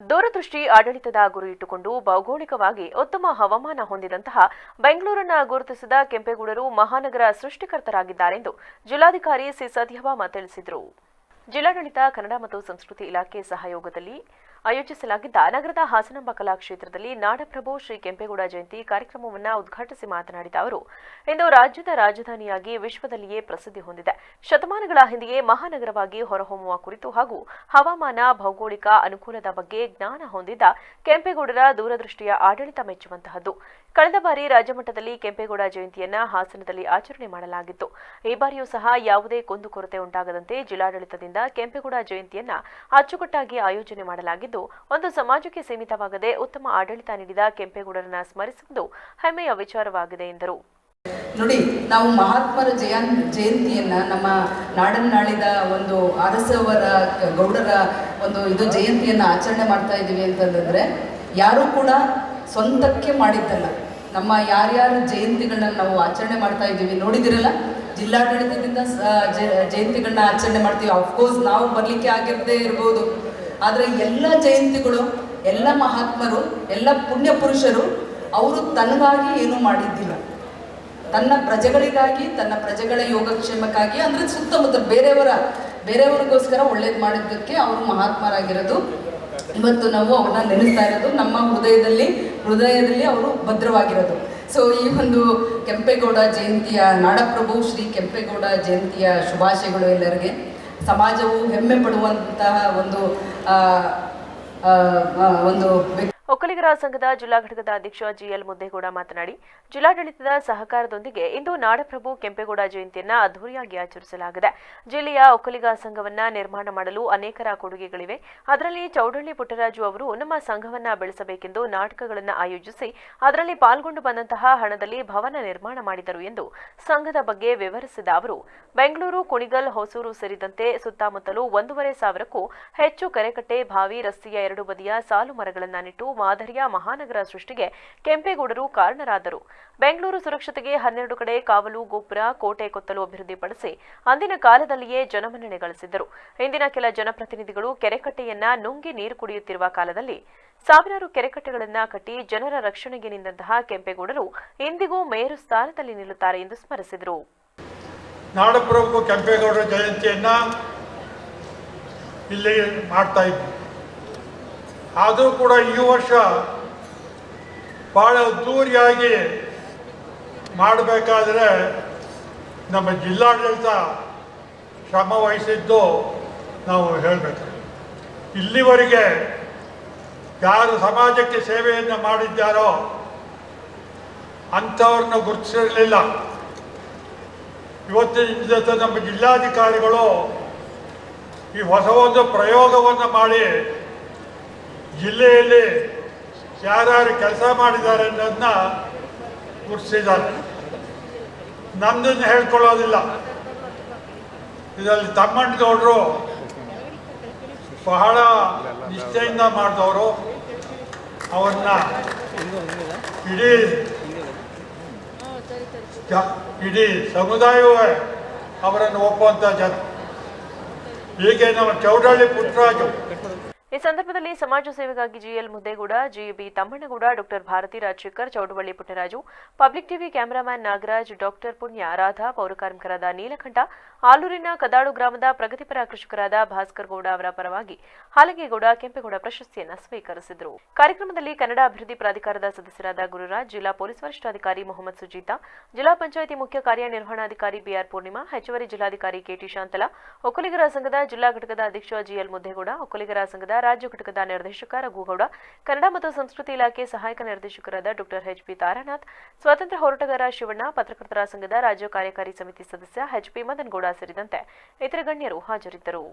ದೂರದೃಷ್ಟಿ ಆಡಳಿತದ ಗುರಿ ಇಟ್ಟುಕೊಂಡು ಭೌಗೋಳಿಕವಾಗಿ ಉತ್ತಮ ಹವಾಮಾನ ಹೊಂದಿದಂತಹ ಬೆಂಗಳೂರನ್ನ ಗುರುತಿಸಿದ ಕೆಂಪೇಗೌಡರು ಮಹಾನಗರ ಸೃಷ್ಟಿಕರ್ತರಾಗಿದ್ದಾರೆಂದು ಜಿಲ್ಲಾಧಿಕಾರಿ ಸಿ. ಸತ್ಯಭಾಮ ತಿಳಿಸಿದರು. ಜಿಲ್ಲಾಡಳಿತ, ಕನ್ನಡ ಮತ್ತು ಸಂಸ್ಕೃತಿ ಇಲಾಖೆ ಸಹಯೋಗದಲ್ಲಿ ಆಯೋಜಿಸಲಾಗಿದ್ದ ನಗರದ ಹಾಸನಾಂಬ ಕಲಾಕ್ಷೇತ್ರದಲ್ಲಿ ನಾಡಪ್ರಭು ಶ್ರೀ ಕೆಂಪೇಗೌಡ ಜಯಂತಿ ಕಾರ್ಯಕ್ರಮವನ್ನು ಉದ್ಘಾಟಿಸಿ ಮಾತನಾಡಿದ ಅವರು, ಇಂದು ರಾಜ್ಯದ ರಾಜಧಾನಿಯಾಗಿ ವಿಶ್ವದಲ್ಲಿಯೇ ಪ್ರಸಿದ್ಧಿ ಹೊಂದಿದೆ. ಶತಮಾನಗಳ ಹಿಂದೆಯೇ ಮಹಾನಗರವಾಗಿ ಹೊರಹೊಮ್ಮುವ ಕುರಿತು ಹಾಗೂ ಹವಾಮಾನ, ಭೌಗೋಳಿಕ ಅನುಕೂಲದ ಬಗ್ಗೆ ಜ್ಞಾನ ಹೊಂದಿದ್ದ ಕೆಂಪೇಗೌಡರ ದೂರದೃಷ್ಟಿಯ ಆಡಳಿತ ಮೆಚ್ಚುವಂತಹದ್ದು. ಕಳೆದ ಬಾರಿ ರಾಜ್ಯಮಟ್ಟದಲ್ಲಿ ಕೆಂಪೇಗೌಡ ಜಯಂತಿಯನ್ನ ಹಾಸನದಲ್ಲಿ ಆಚರಣೆ ಮಾಡಲಾಗಿತ್ತು. ಈ ಬಾರಿಯೂ ಸಹ ಯಾವುದೇ ಕುಂದುಕೊರತೆ ಉಂಟಾಗದಂತೆ ಜಿಲ್ಲಾಡಳಿತದಿಂದ ಕೆಂಪೇಗೌಡ ಜಯಂತಿಯನ್ನ ಅಚ್ಚುಕಟ್ಟಾಗಿ ಆಯೋಜನೆ ಮಾಡಲಾಗಿದ್ದು ಒಂದು ಸಮಾಜಕ್ಕೆ ಸೀಮಿತವಾಗದೆ ಉತ್ತಮ ಆಡಳಿತ ನೀಡಿದ ಕೆಂಪೇಗೌಡರನ್ನ ಸ್ಮರಿಸುವುದು ಹೆಮ್ಮೆಯ ವಿಚಾರವಾಗಿದೆ ಎಂದರು. ನೋಡಿ, ನಾವು ಮಹಾತ್ಮರ ಜಯಂತಿಯನ್ನ ನಮ್ಮ ನಾಡನ್ನಾಳಿದ ಒಂದು ಅರಸವರ ಗೌಡರ ಒಂದು ಇದು ಜಯಂತಿಯನ್ನ ಆಚರಣೆ ಮಾಡ್ತಾ ಇದ್ದೀವಿ ಅಂತಂದ್ರೆ, ಯಾರು ಕೂಡ ಸ್ವಂತಕ್ಕೆ ಮಾಡಿದ್ದಲ್ಲ. ನಮ್ಮ ಯಾರ್ಯಾರು ಜಯಂತಿಗಳನ್ನ ನಾವು ಆಚರಣೆ ಮಾಡ್ತಾ ಇದ್ದೀವಿ ನೋಡಿದಿರಲ್ಲ? ಜಿಲ್ಲಾಡಳಿತದಿಂದ ಜಯಂತಿಗಳನ್ನ ಆಚರಣೆ ಮಾಡ್ತೀವಿ. ಅಫ್ಕೋರ್ಸ್ ನಾವು ಬರಲಿಕ್ಕೆ ಆಗಿರದೇ ಇರ್ಬೋದು. ಆದರೆ ಎಲ್ಲ ಜಯಂತಿಗಳು, ಎಲ್ಲ ಮಹಾತ್ಮರು, ಎಲ್ಲ ಪುಣ್ಯ ಪುರುಷರು ಅವರು ತನಗಾಗಿ ಏನೂ ಮಾಡಿದ್ದಿಲ್ಲ. ತನ್ನ ಪ್ರಜೆಗಳಿಗಾಗಿ, ತನ್ನ ಪ್ರಜೆಗಳ ಯೋಗಕ್ಷೇಮಕ್ಕಾಗಿ, ಅಂದರೆ ಸುತ್ತಮುತ್ತ ಬೇರೆಯವರ, ಬೇರೆಯವರಿಗೋಸ್ಕರ ಒಳ್ಳೇದು ಮಾಡಿದ್ದಕ್ಕೆ ಅವರು ಮಹಾತ್ಮರಾಗಿರೋದು. ಇವತ್ತು ನಾವು ಅವ್ರನ್ನ ನೆನೆಸ್ತಾ ಇರೋದು, ನಮ್ಮ ಹೃದಯದಲ್ಲಿ ಹೃದಯದಲ್ಲಿ ಅವರು ಭದ್ರವಾಗಿರೋದು. ಸೊ ಈ ಒಂದು ಕೆಂಪೇಗೌಡ ಜಯಂತಿಯ ನಾಡಪ್ರಭು ಶ್ರೀ ಕೆಂಪೇಗೌಡ ಜಯಂತಿಯ ಶುಭಾಶಯಗಳು ಎಲ್ಲರಿಗೆ. ಸಮಾಜವು ಹೆಮ್ಮೆ ಪಡುವಂತಹ ಒಂದು ಒಂದು ಒಕ್ಕಲಿಗರ ಸಂಘದ ಜಿಲ್ಲಾ ಘಟಕದ ಅಧ್ಯಕ್ಷ ಜಿಎಲ್ ಮುದ್ದೇಗೌಡ ಮಾತನಾಡಿ, ಜಿಲ್ಲಾಡಳಿತದ ಸಹಕಾರದೊಂದಿಗೆ ಇಂದು ನಾಡಪ್ರಭು ಕೆಂಪೇಗೌಡ ಜಯಂತಿಯನ್ನ ಅದ್ದೂರಿಯಾಗಿ ಆಚರಿಸಲಾಗಿದೆ. ಜಿಲ್ಲೆಯ ಒಕ್ಕಲಿಗ ಸಂಘವನ್ನ ನಿರ್ಮಾಣ ಮಾಡಲು ಅನೇಕರ ಕೊಡುಗೆಗಳಿವೆ. ಅದರಲ್ಲಿ ಚೌಡಳ್ಳಿ ಪುಟ್ಟರಾಜು ಅವರು, ನಮ್ಮ ಸಂಘವನ್ನ ಬೆಳೆಸಬೇಕೆಂದು ನಾಟಕಗಳನ್ನು ಆಯೋಜಿಸಿ, ಅದರಲ್ಲಿ ಪಾಲ್ಗೊಂಡು ಬಂದಂತಹ ಹಣದಲ್ಲಿ ಭವನ ನಿರ್ಮಾಣ ಮಾಡಿದರು ಎಂದು ಸಂಘದ ಬಗ್ಗೆ ವಿವರಿಸಿದ ಅವರು, ಬೆಂಗಳೂರು, ಕುಣಿಗಲ್, ಹೊಸೂರು ಸೇರಿದಂತೆ ಸುತ್ತಮುತ್ತಲೂ ಒಂದೂವರೆ ಸಾವಿರಕ್ಕೂ ಹೆಚ್ಚು ಕರೆಕಟ್ಟೆ ಬಾವಿ ರಸ್ತೆಯ ಎರಡು ಬದಿಯ ಸಾಲು ಮರಗಳನ್ನು ನೆಟ್ಟು ಮಾದರಿಯ ಮಹಾನಗರ ಸೃಷ್ಟಿಗೆ ಕೆಂಪೇಗೌಡರು ಕಾರಣರಾದರು. ಬೆಂಗಳೂರು ಸುರಕ್ಷತೆಗೆ ಹನ್ನೆರಡು ಕಡೆ ಕಾವಲು ಗೋಪುರ ಕೋಟೆ ಕೊತ್ತಲು ಅಭಿವೃದ್ಧಿಪಡಿಸಿ ಅಂದಿನ ಕಾಲದಲ್ಲಿಯೇ ಜನಮನ್ನಣೆ ಗಳಿಸಿದ್ದರು. ಇಂದಿನ ಕೆಲ ಜನಪ್ರತಿನಿಧಿಗಳು ಕೆರೆಕಟ್ಟೆಯನ್ನ ನುಂಗಿ ನೀರು ಕುಡಿಯುತ್ತಿರುವ ಕಾಲದಲ್ಲಿ ಸಾವಿರಾರು ಕೆರೆಕಟ್ಟೆಗಳನ್ನ ಕಟ್ಟಿ ಜನರ ರಕ್ಷಣೆಗೆ ನಿಂತಹ ಕೆಂಪೇಗೌಡರು ಇಂದಿಗೂ ಮೇರು ಸ್ಥಾನದಲ್ಲಿ ನಿಲ್ಲುತ್ತಾರೆ ಎಂದು ಸ್ಮರಿಸಿದರು. ನಾಡಪ್ರಭು ಕೆಂಪೇಗೌಡರ ಜಯಂತಿಯನ್ನ ಇಲ್ಲಿ ಮಾಡ್ತಾ ಇದ್ವಿ. ಆದರೂ ಕೂಡ ಈ ವರ್ಷ ಭಾಳ ಅದ್ದೂರಿಯಾಗಿ ಮಾಡಬೇಕಾದ್ರೆ ನಮ್ಮ ಜಿಲ್ಲಾಡಳಿತ ಶ್ರಮ ವಹಿಸಿದ್ದು ನಾವು ಹೇಳಬೇಕು. ಇಲ್ಲಿವರೆಗೆ ಯಾರು ಸಮಾಜಕ್ಕೆ ಸೇವೆಯನ್ನು ಮಾಡಿದ್ದಾರೋ ಅಂಥವ್ರನ್ನ ಗುರುತಿಸಿರಲಿಲ್ಲ. ಇವತ್ತಿನ ನಮ್ಮ ಜಿಲ್ಲಾಧಿಕಾರಿಗಳು ಈ ಹೊಸ ಒಂದು ಪ್ರಯೋಗವನ್ನು ಮಾಡಿ ಜಿಲ್ಲೆಯಲ್ಲಿ ಯಾರ್ಯಾರು ಕೆಲಸ ಮಾಡಿದ್ದಾರೆ ಅನ್ನೋದನ್ನ ಗುರುತಿಸಿದ್ದಾರೆ. ನಮ್ಮದನ್ನು ಹೇಳ್ಕೊಳ್ಳೋದಿಲ್ಲ. ಇದರಲ್ಲಿ ತಮ್ಮಣ್ಣಗೌಡರು ಬಹಳ ನಿಷ್ಠೆಯಿಂದ ಮಾಡಿದವರು. ಅವ್ರನ್ನ ಇಡೀ ಇಡೀ ಸಮುದಾಯವೇ ಅವರನ್ನು ಒಪ್ಪುವಂಥ ಜನ. ಹೀಗೆ ನಮ್ಮ ಚೌಡಳ್ಳಿ ಪುಟ್ಟರಾಜು ಈ ಸಂದರ್ಭದಲ್ಲಿ ಸಮಾಜ ಸೇವೆಗಾಗಿ GL Muddegowda, GB Thammannagowda, doctor Bharathi Rajashekar, Chowdavalli Puttaraju, public TV cameraman Nagaraj, doctor Punya Radha ಪೌರಕಾರ್ಮಿಕರಾದ Neelakantha, ಆಲೂರಿನ ಕದಾಳು ಗ್ರಾಮದ ಪ್ರಗತಿಪರ ಕೃಷಿಕರಾದ ಭಾಸ್ಕರ್ ಗೌಡ ಅವರ ಪರವಾಗಿ ಹಾಲಗೇಗೌಡ, ಕೆಂಪೇಗೌಡ ಪ್ರಶಸ್ತಿಯನ್ನು ಸ್ವೀಕರಿಸಿದರು. ಕಾರ್ಯಕ್ರಮದಲ್ಲಿ ಕನ್ನಡ ಅಭಿವೃದ್ಧಿ ಪ್ರಾಧಿಕಾರದ ಸದಸ್ಯರಾದ ಗುರುರಾಜ್, ಜಿಲ್ಲಾ ಪೊಲೀಸ್ ವರಿಷ್ಠಾಧಿಕಾರಿ ಮೊಹಮ್ಮದ್ ಸುಜೀತಾ, ಜಿಲ್ಲಾ ಪಂಚಾಯಿತಿ ಮುಖ್ಯ ಕಾರ್ಯನಿರ್ವಹಣಾಧಿಕಾರಿ ಬಿಆರ್ ಪೂರ್ಣಿಮಾ, ಹೆಚ್ಚುವರಿ ಜಿಲ್ಲಾಧಿಕಾರಿ ಕೆಟಿ ಶಾಂತಲಾ, ಒಕ್ಕಲಿಗರ ಸಂಘದ ಜಿಲ್ಲಾ ಘಟಕದ ಅಧ್ಯಕ್ಷ ಜಿಎಲ್ ಮುದ್ದೇಗೌಡ, ಒಕ್ಕಲಿಗರ ಸಂಘದ ರಾಜ್ಯ ಘಟಕದ ನಿರ್ದೇಶಕ ರಘುಗೌಡ, ಕನ್ನಡ ಮತ್ತು ಸಂಸ್ಕೃತಿ ಇಲಾಖೆ ಸಹಾಯಕ ನಿರ್ದೇಶಕರಾದ ಡಾಕ್ಟರ್ ಎಚ್ಪಿ ತಾರಾನಾಥ್, ಸ್ವಾತಂತ್ರ್ಯ ಹೋರಾಟಗಾರ ಶಿವಣ್ಣ, ಪತ್ರಕರ್ತರ ಸಂಘದ ರಾಜ್ಯ ಕಾರ್ಯಕಾರಿ ಸಮಿತಿ ಸದಸ್ಯ ಎಚ್ಪಿ ಮದನ್ಗೌಡ ಸೇರಿದಂತೆ ಇತರ ಗಣ್ಯರು ಹಾಜರಿದ್ದರು.